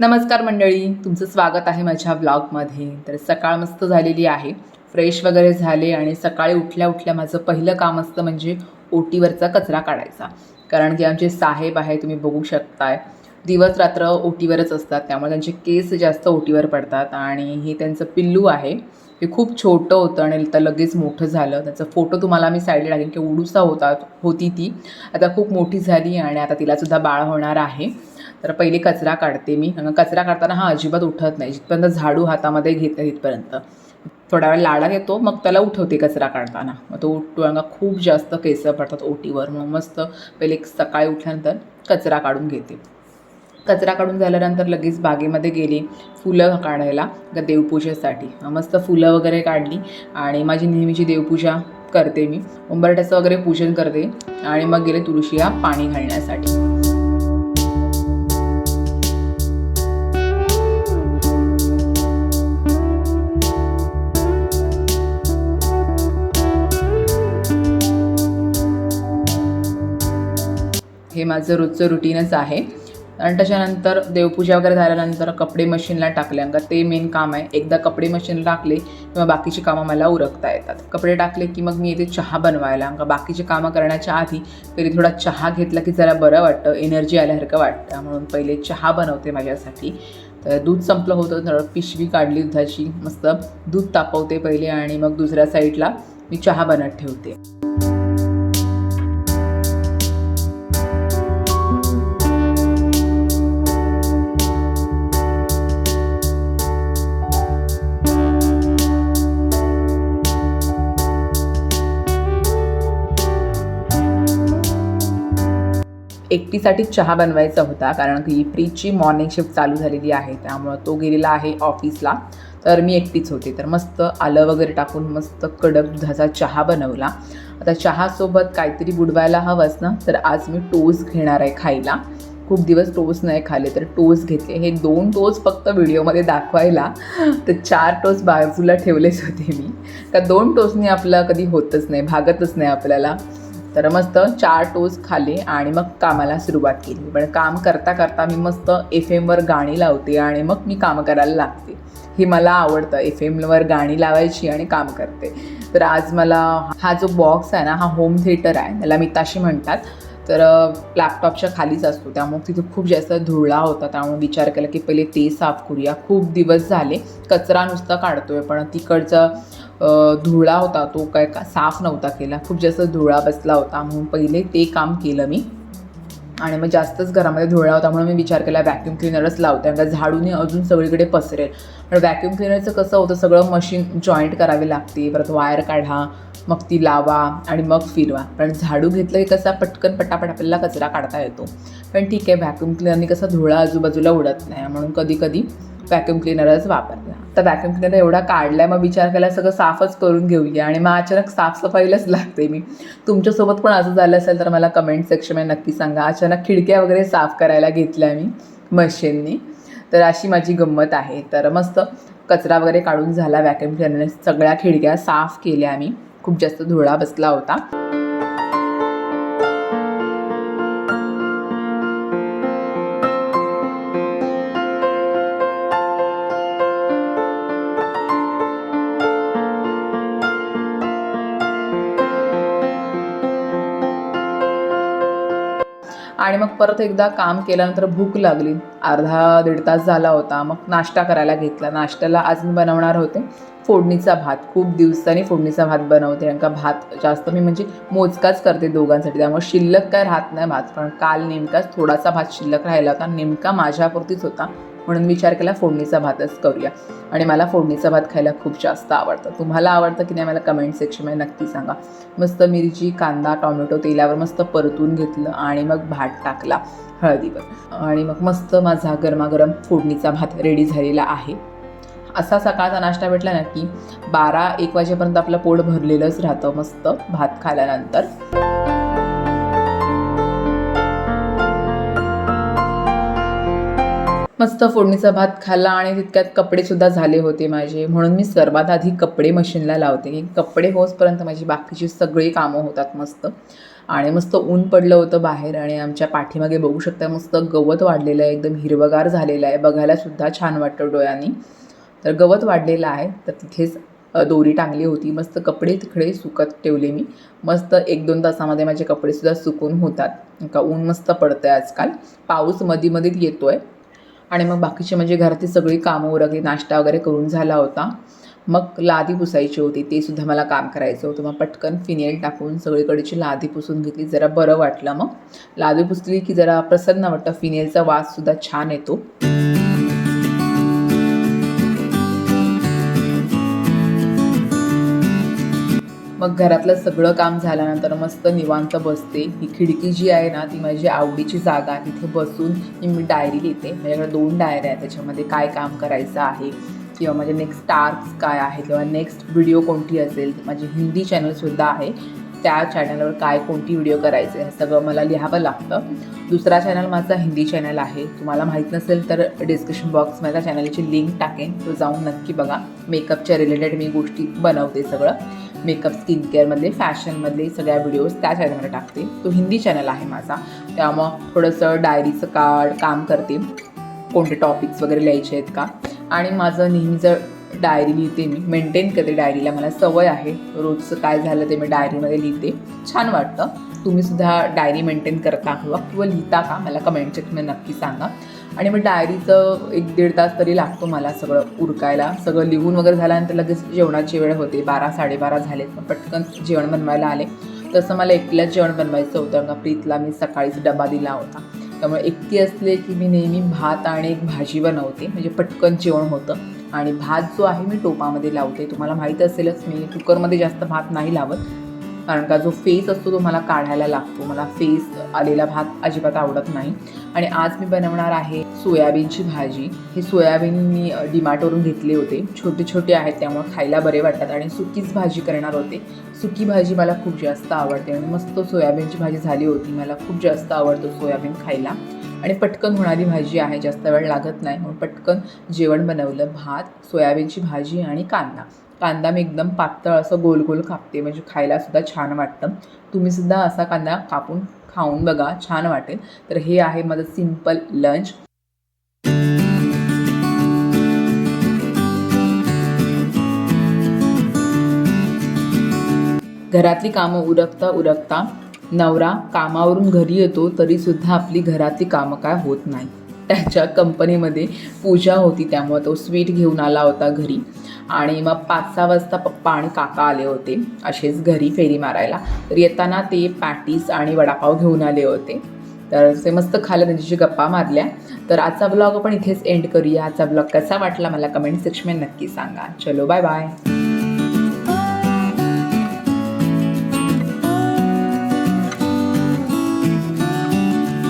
नमस्कार मंडळी तुमचं स्वागत आहे माझ्या ब्लॉगमध्ये तर सकाळ मस्त झालेली आहे फ्रेश वगैरे झाले आणि सकाळी उठल्या उठल्या माझं पहिलं काम असतं म्हणजे ओटीवरचा कचरा काढायचा. कारण की आमचे साहेब आहे तुम्ही बघू शकताय. दिवस रात्र ओटीवरच असतात त्यामुळे त्यांचे केस जास्त ओटीवर पडतात आणि हे त्यांचं पिल्लू आहे. हे खूप छोटं होतं आणि आता लगेच मोठं झालं. त्याचा फोटो तुम्हाला मी साईडला टाकेन की उडूसा होता होती ती. आता खूप मोठी झाली आणि आता तिलासुद्धा बाळ होणार आहे. तर पहिले कचरा काढते मी. कचरा काढताना हा अजिबात उठत नाही. जिथपर्यंत झाडू हातामध्ये घेते तिथपर्यंत. थोडा वेळ लाडा घेतो मग त्याला उठवते कचरा काढताना. मग तो उठतो खूप जास्त केस पडतात ओटीवर. मग मस्त पहिले सकाळी उठल्यानंतर कचरा काढून घेते. कचरा काढून झाल्यानंतर लगेच बागेमध्ये गेली फुलं काढायला देवपूजेसाठी. मस्त फुलं वगैरे काढली आणि माझी नेहमीची देवपूजा करते मी. उंबरठ्याचं वगैरे पूजन करते आणि मग गेले तुळशीला पाणी घालण्यासाठी. हे माझं रोजचं रुटीनच आहे. आणि त्याच्यानंतर देवपूजा वगैरे झाल्यानंतर कपडे मशीनला टाकले. का ते मेन काम आहे. एकदा कपडे मशीनला टाकले किंवा बाकीची कामं मला उरकता येतात. कपडे टाकले की मग मी येते चहा बनवायला. का बाकीची कामं करण्याच्या आधी तरी थोडा चहा घेतला की जरा बरं वाटतं. एनर्जी आल्यासारखं वाटतं. म्हणून पहिले चहा बनवते माझ्यासाठी. तर दूध संपलं होतं थोडं पिशवी काढली दुधाची. मस्त दूध तापवते पहिले आणि मग दुसऱ्या साईडला मी चहा बनत ठेवते. एकटीसाठी चहा बनवायचा होता कारण की प्रीची मॉर्निंग शिफ्ट चालू झालेली आहे त्यामुळं तो गेलेला आहे ऑफिसला तर मी एकटीच होते. तर मस्त आलं वगैरे टाकून मस्त कडक दुधाचा चहा बनवला. आता चहासोबत काहीतरी बुडवायला हवंच ना? तर आज मी टोस घेणार आहे खायला. खूप दिवस टोस नाही खाले तर टोस घेतले हे दोन टोस फक्त व्हिडिओमध्ये दाखवायला. तर चार टोस बाजूला ठेवलेच होते मी. का दोन टोस्टनी आपलं कधी होतच नाही भागतच नाही आपल्याला. तर मस्त चार टोज खाले आणि मग कामाला सुरुवात केली. पण काम करता करता मी मस्त एफ एमवर गाणी लावते आणि मग मी काम करायला लागते. हे मला आवडतं. एफ एमवर गाणी लावायची आणि काम करते. तर आज मला हा जो बॉक्स आहे ना हा होम थिएटर आहे त्याला मिताशी म्हणतात. तर लॅपटॉपच्या खालीच असतो. त्यामुळे तिथे खूप जास्त धुळा होता. त्यामुळे विचार केला की पहिले ते साफ करूया. खूप दिवस झाले. कचरा नुसता काढतोय. पण तिकडचं धुळा होता तो काय का साफ नव्हता केला. खूप जास्त धुळा बसला होता. म्हणून पहिले ते काम केलं मी. आणि मग जास्तच घरामध्ये धुळा होता म्हणून मी विचार केला व्हॅक्यूम क्लिनरच लावते. कारण झाडूने अजून सगळीकडे पसरेल. पण व्हॅक्यूम क्लिनरचं कसं होतं सगळं मशीन जॉईंट करावी लागते. परत वायर काढा मग ती लावा आणि मग फिरवा. पण झाडू घेतलं की कसा पटकन पटापट आपल्याला कचरा काढता येतो. पण ठीक आहे व्हॅक्यूम क्लिनरने कसा धुळा आजूबाजूला उडत नाही. म्हणून कधी कधी व्हॅक्युम क्लिनरच वापरला. तर व्हॅक्युम क्लिनर एवढा काढला मग विचार केला सगळं साफच करून घेऊया आणि मग अचानक साफसफाईलाच लागते मी. तुमच्यासोबत पण असं झालं असेल तर मला कमेंट सेक्शनमध्ये नक्की सांगा. अचानक खिडक्या वगैरे साफ करायला घेतल्या मी मशीननी. तर अशी माझी गंमत आहे. तर मस्त कचरा वगैरे काढून झाला व्हॅक्युम क्लिनरने सगळ्या खिडक्या साफ केल्या आम्ही खूप जास्त धुळा बसला होता. आणि मग परत एकदा काम केल्यानंतर भूक लागली. अर्धा दीड तास झाला होता. मग नाश्ता करायला घेतला. नाश्त्याला आज मी बनवणार होते फोडणीचा भात. खूप दिवसांनी फोडणीचा भात बनवते. कारण का भात जास्त मी म्हणजे मोजकाच करते दोघांसाठी. त्यामुळे शिल्लक काय राहत नाही भात. पण काल नेमकाच थोडासा भात शिल्लक राहिला होता. नेमका माझ्यापुरतीच होता. म्हणून विचार केला फोडणीचा भातच करूया. आणि मला फोडणीचा भात खायला खूप जास्त आवडतं. तुम्हाला आवडतं की नाही मला कमेंट सेक्शनमध्ये नक्की सांगा. मस्त मिरची कांदा टॉमॅटो तेलावर मस्त परतून घेतलं आणि मग भात टाकला हळदीवर. आणि मग मस्त माझा गरमागरम फोडणीचा भात रेडी झालेला आहे. असा सकाळचा नाश्ता भेटला ना की बारा एक वाजेपर्यंत आपलं पोट भरलेलंच राहतं मस्त भात खाल्यानंतर. मस्त फोडणीचा भात खाल्ला आणि तितक्यात कपडेसुद्धा झाले होते माझे. म्हणून मी सर्वात आधी कपडे मशीनला लावते. की कपडे होसपर्यंत माझी बाकीची सगळी कामं होतात मस्त. आणि मस्त ऊन पडलं होतं बाहेर आणि आमच्या पाठीमागे बघू शकता मस्त गवत वाढलेलं आहे. एकदम हिरवगार झालेलं आहे. बघायलासुद्धा छान वाटतं डोळ्यांनी. तर गवत वाढलेलं आहे. तर तिथेच दोरी टांगली होती. मस्त कपडे तिकडे सुकत ठेवले मी. मस्त एक दोन तासामध्ये माझे कपडेसुद्धा सुकून होतात. का ऊन मस्त पडतं आहे आजकाल. पाऊसमध्ये मध्येच येतो आहे आणि मग बाकीचे म्हणजे घरातली सगळी कामं उरकली नाश्ता वगैरे करून झाला होता. मग लादी पुसायची होती. ते सुद्धा मला काम करायचं होतं. मग पटकन फिनेल टाकून सगळीकडेची लादी पुसून घेतली. जरा बरं वाटलं मग. लादी पुसली की जरा प्रसन्न वाटतं. फिनेलचा वाससुद्धा छान येतो. मग घरातलं सगळं काम झाल्यानंतर मस्त निवांत बसते. ही खिडकी जी आहे ना ती माझी आवडीची जागा आहे. तिथे बसून मी मी डायरी लिहिते. माझ्याकडे दोन डायऱ्या आहेत. त्याच्यामध्ये काय काम करायचं आहे किंवा माझे नेक्स्ट टास्क काय आहे किंवा नेक्स्ट व्हिडिओ कोणती असेल. माझी हिंदी चॅनलसुद्धा आहे. त्या चॅनलवर काय कोणती व्हिडिओ करायचे हे सगळं मला लिहावं लागतं. दुसरा चॅनल माझा हिंदी चॅनल आहे. तुम्हाला माहीत नसेल तर डिस्क्रिप्शन बॉक्समध्ये त्या चॅनलची लिंक टाकेन. तो जाऊन नक्की बघा. मेकअपच्या रिलेटेड मी गोष्टी बनवते सगळं. मेकअप स्किन केअरमधले फॅशनमधले सगळ्या व्हिडिओज त्या चॅनलमध्ये टाकते. तो हिंदी चॅनल आहे माझा. त्यामुळं थोडंसं डायरीचं कार्ड काम करते. कोणते टॉपिक्स वगैरे लिहायचे आहेत का? आणि माझं नेहमीचं डायरी लिहिते मी मेंटेन करते डायरीला मला सवय आहे. रोजचं काय झालं ते मी डायरीमध्ये लिहिते. छान वाटतं. तुम्ही सुद्धा डायरी मेंटेन करता किंवा किंवा लिहिता का? मला कमेंट सेक्शनमध्ये नक्की सांगा. आणि मग डायरीचं एक दीड तास तरी लागतो मला सगळं उरकायला. सगळं लिहून वगैरे झाल्यानंतर लगेच जेवणाची वेळ होते. बारा साडेबारा झाले. पटकन जेवण बनवायला आले. तसं मला एकटीलाच जेवण बनवायचं होतं. का प्रीतला मी सकाळीच डबा दिला होता. त्यामुळे एकटी असले की मी नेहमी भात आणि एक भाजी बनवते. म्हणजे पटकन जेवण होतं. आणि भात जो आहे मी टोपामध्ये लावते. तुम्हाला माहीत असेलच मी कुकरमध्ये जास्त भात नाही लावत. कारण का जो फेस असतो तो मला काढायला लागतो. मला फेस आलेला भात अजिबात आवडत नाही. आणि आज मी बनवणार आहे सोयाबीनची भाजी. हे सोयाबीन मी डिमार्टवरून घेतले होते. छोटे छोटे आहेत त्यामुळे खायला बरे वाटतात. आणि सुकीच भाजी करणार होते. सुकी भाजी मला खूप जास्त आवडते. आणि मस्त सोयाबीनची भाजी झाली होती. मला खूप जास्त आवडतो सोयाबीन खायला. आणि पटकन होणारी भाजी आहे. जास्त वेळ लागत नाही. म्हणून पटकन जेवण बनवलं. भात सोयाबीनची भाजी आणि कांदा. कांदा मी एकदम पातळ असं गोल गोल कापते म्हणजे खायला सुद्धा छान वाटतं. तुम्ही सुद्धा असा कांदा कापून खाऊन बघा छान वाटेल. तर हे आहे माझं सिंपल लंच. घरातली कामं उरकता उरकता नवरा कामावरून घरी येतो तरीसुद्धा आपली घरातली कामं काय होत नाही. त्याच्या कंपनीमध्ये पूजा होती त्यामुळे तो स्वीट घेऊन आला होता घरी. आणि मग पाच सहा वाजता पप्पा आणि काका आले होते. असेच घरी फेरी मारायला. तर येताना ते पॅटीस आणि वडापाव घेऊन आले होते. तर ते मस्त खालं त्यांच्याशी गप्पा मारल्या. तर आजचा ब्लॉग आपण इथेच एंड करूया. आजचा ब्लॉग कसा वाटला मला कमेंट सेक्शनमध्ये नक्की सांगा. चलो बाय बाय